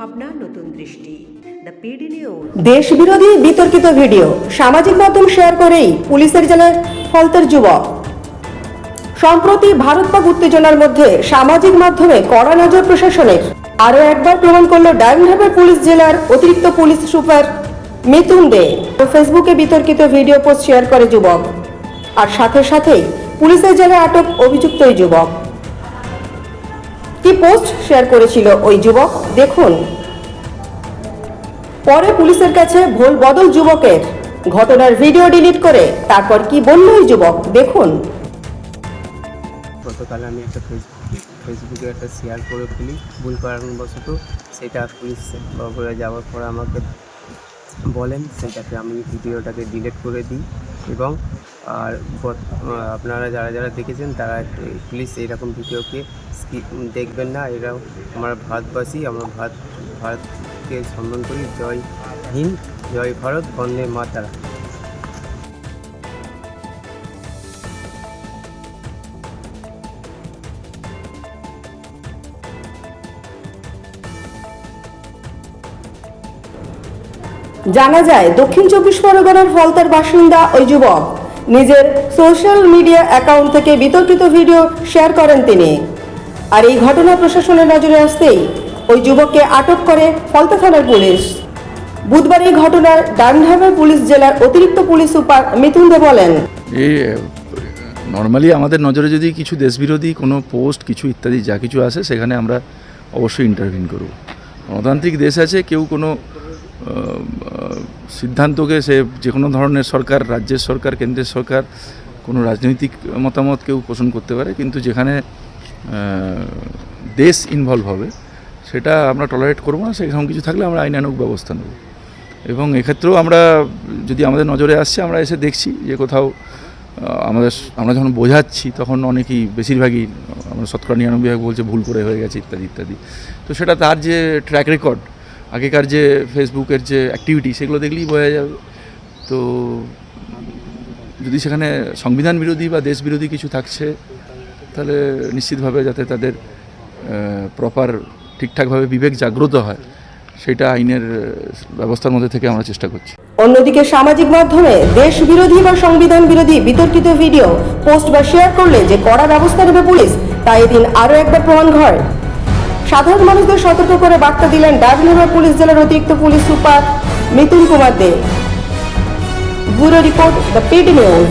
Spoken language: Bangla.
ভাবনা, নতুন দৃষ্টি। দেশ বিরোধী বিতর্কিত ভিডিও। সামাজিক মাধ্যম শেয়ার করেই পুলিশের জেলায় ফলতের যুবক। সম্প্রতি ভারত পাক উত্তেজনার মধ্যে সামাজিক মাধ্যমে কড়া নজর প্রশাসনের। আরও একবার প্রমাণ করল ডায়মন্ডহারবার পুলিশ জেলার অতিরিক্ত পুলিশ সুপার মিথুন দে। ফেসবুকে বিতর্কিত ভিডিও পোস্ট শেয়ার করে যুবক। আর সাথে সাথেই পুলিশের জেলায় আটক অভিযুক্ত ওই যুবক। কি পোস্ট শেয়ার করেছিল ওই যুবক। দেখুন। পরে পুলিশের কাছে ভুল বদল যুবকের ঘটনার ভিডিও ডিলিট করে তারপর কি বলল ওই যুবক? দেখুন। গতকাল আমি একটা ফেসবুকে একটা শেয়ার করে ফেলি, ভুল কারণবশত। সেটা পুলিশ যাওয়ার পর আমাকে বলেন সেটাকে আমি ভিডিওটাকে ডিলিট করে দিই। এবং, আর আপনারা যারা যারা দেখেছেন তারা প্লিজ এইরকম ভিডিওকে দেখবেন না। এরা আমরা ভারতবাসী, আমরা ভারত, ভারতকে সম্মান করি। জয় হিন্দ, জয় ভারত, বন্দে মাতারা জানা যায়, দক্ষিণ চব্বিশ পরগনার ফলতার বাসিন্দা ওই যুবক। নিজের সোশ্যাল মিডিয়া অ্যাকাউন্ট থেকে বিতর্কিত ভিডিও শেয়ার করেন তিনি। আর এই ঘটনা প্রশাসনের নজরে আসতেই ওই যুবককে আটক করে ফলতা থানার পুলিশ। বুধবার এই ঘটনার ডানহাবার পুলিশ জেলার অতিরিক্ত পুলিশ সুপার মিথুন দে বলেন নর্মালি আমাদের নজরে যদি কিছু দেশবিরোধী, কোনো পোস্ট, কিছু ইত্যাদি, যা কিছু আসে, সেখানে আমরা অবশ্যই ইন্টারভিন করব। গণতান্ত্রিক দেশ আছে, কেউ কোনো সিদ্ধান্তকে সে যে কোনো ধরনের সরকার, রাজ্যের সরকার, কেন্দ্রের সরকার, কোনো রাজনৈতিক মতামত কেউ পোষণ করতে পারে। কিন্তু যেখানে দেশ ইনভলভ হবে, সেটা আমরা টলারেট করব না। সেরকম কিছু থাকলে আমরা আইনানুগ ব্যবস্থা নেব। এবং এক্ষেত্রেও আমরা, যদি আমাদের নজরে আসছে, আমরা এসে দেখছি যে কোথাও আমাদের, আমরা যখন বোঝাচ্ছি, তখন অনেকেই বেশিরভাগই, আমরা শতকরা নিরানব্বই বলছে ভুল করে হয়ে গেছে, ইত্যাদি ইত্যাদি। তো সেটা তার যে ট্র্যাক রেকর্ড আগেকার যে ফেসবুকের যে অ্যাক্টিভিটি সেগুলো দেখলেই বোঝা যাবে। তো যদি সেখানে সংবিধান বিরোধী বা দেশ বিরোধী কিছু থাকছে, তাহলে নিশ্চিতভাবে যাতে তাদের প্রপার ঠিকঠাকভাবে বিবেক জাগ্রত হয়, সেটা আইনের ব্যবস্থার মধ্যে থেকে আমরা চেষ্টা করছি। অন্যদিকে সামাজিক মাধ্যমে দেশ বিরোধী বা সংবিধান বিরোধী বিতর্কিত ভিডিও, পোস্ট বা শেয়ার করলে যে কড়া ব্যবস্থা নেবে পুলিশ, তা এদিন আরও একবার প্রমাণ হয় সাধারণ মানুষদের সতর্ক করে বার্তা দিলেন ডাবলিউআর পুলিশ জেলার অতিরিক্ত police super Mithun Kumar Dey. Bureau report the PD news.